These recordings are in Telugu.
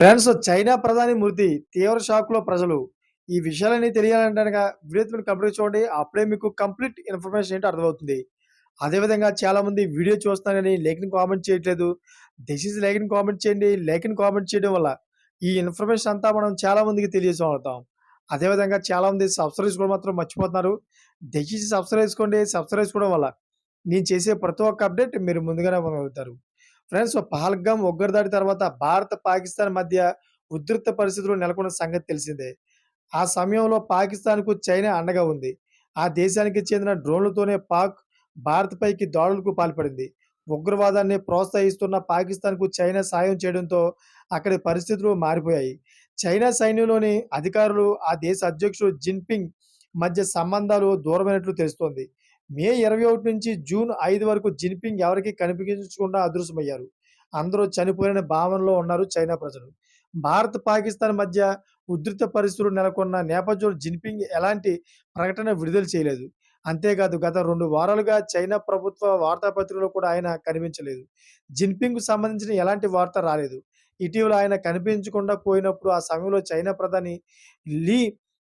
ఫ్రెండ్స్ చైనా ప్రధాని మృతి తీవ్ర షాక్లో ప్రజలు. ఈ విషయాలన్నీ తెలియాలంటే కనుక వీడియో కంప్లీట్ చూడండి. అప్పుడే మీకు కంప్లీట్ ఇన్ఫర్మేషన్ ఏంటో అర్థమవుతుంది. అదేవిధంగా చాలా మంది వీడియో చూస్తున్నారు కానీ లేఖని కామెంట్ చేయట్లేదు. దయచేసి లేఖని కామెంట్ చేయండి. లేఖని కామెంట్ చేయడం వల్ల ఈ ఇన్ఫర్మేషన్ అంతా మనం చాలా మందికి తెలియజేస్తాం అదేవిధంగా చాలా మంది సబ్స్క్రైబ్ కూడా మాత్రం మర్చిపోతున్నారు. దయచేసి సబ్స్క్రైబ్ చేసుకోండి. సబ్స్క్రైబ్ చేసుకోవడం వల్ల నేను చేసే ప్రతి ఒక్క అప్డేట్ మీరు ముందుగానే పొందగలుగుతారు. ఫ్రెండ్స్ పహల్గామ్ ఉగ్రదాడి తర్వాత భారత్ పాకిస్తాన్ మధ్య ఉధృత పరిస్థితులు నెలకొన్న సంగతి తెలిసిందే. ఆ సమయంలో పాకిస్తాన్కు చైనా అండగా ఉంది. ఆ దేశానికి చెందిన డ్రోన్లతోనే పాక్ భారత్పైకి దాడులకు పాల్పడింది. ఉగ్రవాదాన్ని ప్రోత్సహిస్తున్న పాకిస్తాన్కు చైనా సాయం చేయడంతో అక్కడి పరిస్థితులు మారిపోయాయి. చైనా సైన్యంలోని అధికారులు ఆ దేశ అధ్యక్షుడు జిన్పింగ్ మధ్య సంబంధాలు దూరమైనట్లు తెలుస్తోంది. మే ఇరవై ఒకటి నుంచి జూన్ ఐదు వరకు జిన్పింగ్ ఎవరికి కనిపించకుండా అదృశ్యమయ్యారు. అందరూ చనిపోయిన భావనలో ఉన్నారు చైనా ప్రజలు. భారత్ పాకిస్తాన్ మధ్య ఉధృత పరిస్థితులు నెలకొన్న నేపథ్యంలో జిన్పింగ్ ఎలాంటి ప్రకటన విడుదల చేయలేదు. అంతేకాదు గత రెండు వారాలుగా చైనా ప్రభుత్వ వార్తాపత్రికలో కూడా ఆయన కనిపించలేదు. జిన్పింగ్ సంబంధించిన ఎలాంటి వార్త రాలేదు. ఇటీవల ఆయన కనిపించకుండా పోయినప్పుడు ఆ సమయంలో చైనా ప్రధాని లీ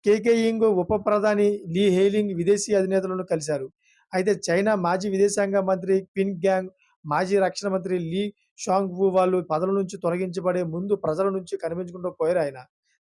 కేకేయింగ్ ఉప ప్రధాని లీ హెయిలింగ్ విదేశీ అధినేతలను కలిశారు. అయితే చైనా మాజీ విదేశాంగ మంత్రి క్విన్ గ్యాంగ్ మాజీ రక్షణ మంత్రి లీ షాంగ్ వు వాళ్ళు పదవుల నుంచి తొలగించబడే ముందు ప్రజల నుంచి కనిపించుకుంటూ పోయారు ఆయన.